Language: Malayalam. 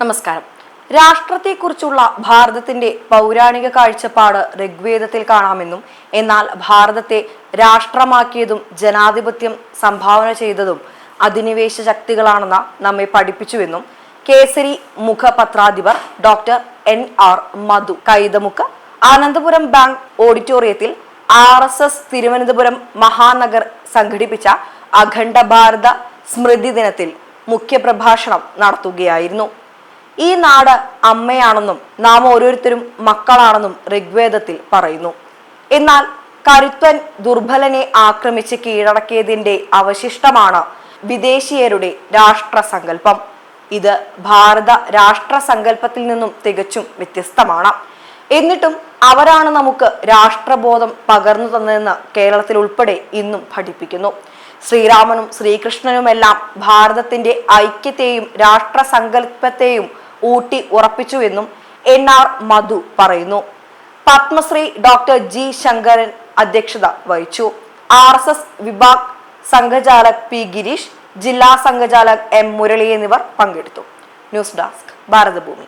നമസ്കാരം. രാഷ്ട്രത്തെക്കുറിച്ചുള്ള ഭാരതത്തിന്റെ പൗരാണിക കാഴ്ചപ്പാട് ഋഗ്വേദത്തിൽ കാണാമെന്നും എന്നാൽ ഭാരതത്തെ രാഷ്ട്രമാക്കിയതും ജനാധിപത്യം സംഭാവന ചെയ്തതും അധിനിവേശ ശക്തികളാണെന്ന നമ്മെ പഠിപ്പിച്ചുവെന്നും Kesari മുഖപത്രാധിപർ doctor N R Madhu Kaithamukku Ananthapuram bank ഓഡിറ്റോറിയത്തിൽ R S S Thiruvananthapuram Mahanagar സംഘടിപ്പിച്ച അഖണ്ഡ ഭാരത സ്മൃതി ദിനത്തിൽ മുഖ്യപ്രഭാഷണം നടത്തുകയായിരുന്നു. ഈ നാട് അമ്മയാണെന്നും നാം ഓരോരുത്തരും മക്കളാണെന്നും ഋഗ്വേദത്തിൽ പറയുന്നു. എന്നാൽ കരുത്തൻ ദുർബലനെ ആക്രമിച്ച് കീഴടക്കിയതിന്റെ അവശിഷ്ടമാണ് വിദേശീയരുടെ രാഷ്ട്രസങ്കല്പം. ഇത് ഭാരത രാഷ്ട്രസങ്കല്പത്തിൽ നിന്നും തികച്ചും വ്യത്യസ്തമാണ്. എന്നിട്ടും അവരാണ് നമുക്ക് രാഷ്ട്രബോധം പകർന്നു തന്നതെന്ന് കേരളത്തിൽ ഉൾപ്പെടെ ഇന്നും പഠിപ്പിക്കുന്നു. ശ്രീരാമനും ശ്രീകൃഷ്ണനുമെല്ലാം ഭാരതത്തിന്റെ ഐക്യത്തെയും രാഷ്ട്രസങ്കല്പത്തെയും ഊട്ടി ഉറപ്പിച്ചു എന്നും എൻ ആർ മധു പറയുന്നു. പത്മശ്രീ ഡോക്ടർ ജി ശങ്കരൻ അധ്യക്ഷത വഹിച്ചു. ആർ എസ് എസ് വിഭാഗ് സംഘചാലക് പി ഗിരീഷ് ജില്ലാ സംഘചാലക് എം മുരളി എന്നിവർ പങ്കെടുത്തു. News desk Bharathabhoomi.